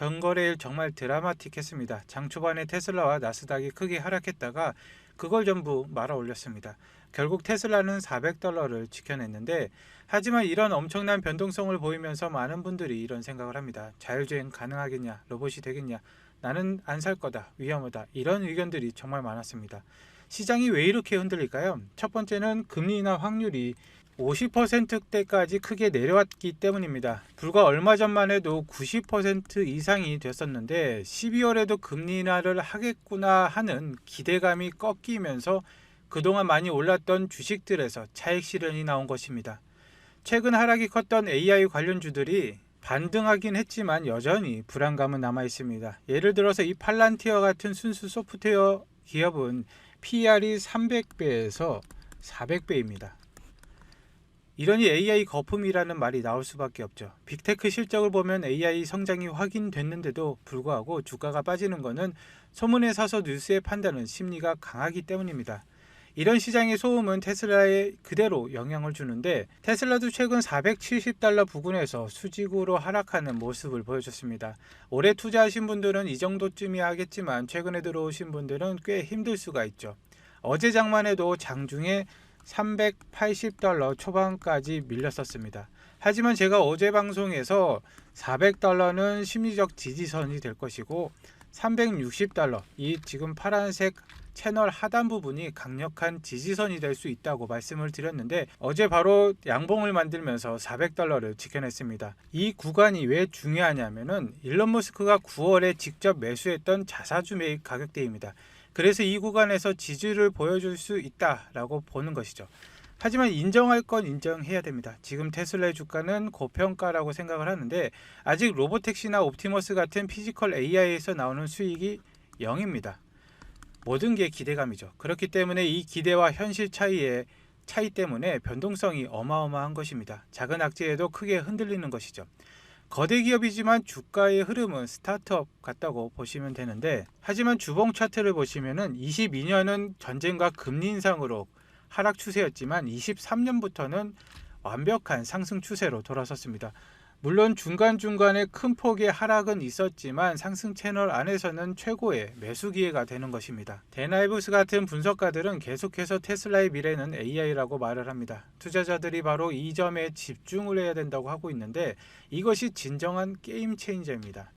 전거래일 정말 드라마틱했습니다. 장 초반에 테슬라와 나스닥이 크게 하락했다가 그걸 전부 말아 올렸습니다. 결국 테슬라는 400달러를 지켜냈는데 하지만 이런 엄청난 변동성을 보이면서 많은 분들이 이런 생각을 합니다. 자율주행 가능하겠냐? 로봇이 되겠냐? 나는 안 살 거다. 위험하다. 이런 의견들이 정말 많았습니다. 시장이 왜 이렇게 흔들릴까요? 첫 번째는 금리나 확률이 50%대까지 크게 내려왔기 때문입니다. 불과 얼마 전만 해도 90% 이상이 됐었는데 12월에도 금리 인하를 하겠구나 하는 기대감이 꺾이면서 그동안 많이 올랐던 주식들에서 차익 실현이 나온 것입니다. 최근 하락이 컸던 AI 관련주들이 반등하긴 했지만 여전히 불안감은 남아 있습니다. 예를 들어서 이 팔란티어 같은 순수 소프트웨어 기업은 PR이 300배에서 400배입니다. 이러니 AI 거품이라는 말이 나올 수밖에 없죠. 빅테크 실적을 보면 AI 성장이 확인됐는데도 불구하고 주가가 빠지는 것은 소문에 사서 뉴스의 판단은 심리가 강하기 때문입니다. 이런 시장의 소음은 테슬라에 그대로 영향을 주는데 테슬라도 최근 470달러 부근에서 수직으로 하락하는 모습을 보여줬습니다. 올해 투자하신 분들은 이 정도쯤이야 하겠지만 최근에 들어오신 분들은 꽤 힘들 수가 있죠. 어제 장만 해도 장중에 380달러 초반까지 밀렸었습니다. 하지만 제가 어제 방송에서 400달러는 심리적 지지선이 될 것이고 360달러 이 지금 파란색 채널 하단 부분이 강력한 지지선이 될 수 있다고 말씀을 드렸는데 어제 바로 양봉을 만들면서 400달러를 지켜냈습니다. 이 구간이 왜 중요하냐면은 일론 머스크가 9월에 직접 매수했던 자사주 매입 가격대입니다. 그래서 이 구간에서 지지를 보여줄 수 있다라고 보는 것이죠. 하지만 인정할 건 인정해야 됩니다. 지금 테슬라의 주가는 고평가라고 생각을 하는데 아직 로보택시나 옵티머스 같은 피지컬 AI에서 나오는 수익이 0입니다. 모든 게 기대감이죠. 그렇기 때문에 이 기대와 현실 차이의 차이 때문에 변동성이 어마어마한 것입니다. 작은 악재에도 크게 흔들리는 것이죠. 거대 기업이지만 주가의 흐름은 스타트업 같다고 보시면 되는데 하지만 주봉 차트를 보시면은 22년은 전쟁과 금리 인상으로 하락 추세였지만 23년부터는 완벽한 상승 추세로 돌아섰습니다. 물론 중간중간에 큰 폭의 하락은 있었지만 상승 채널 안에서는 최고의 매수 기회가 되는 것입니다. 데나이브스 같은 분석가들은 계속해서 테슬라의 미래는 AI라고 말을 합니다. 투자자들이 바로 이 점에 집중을 해야 된다고 하고 있는데 이것이 진정한 게임 체인저입니다.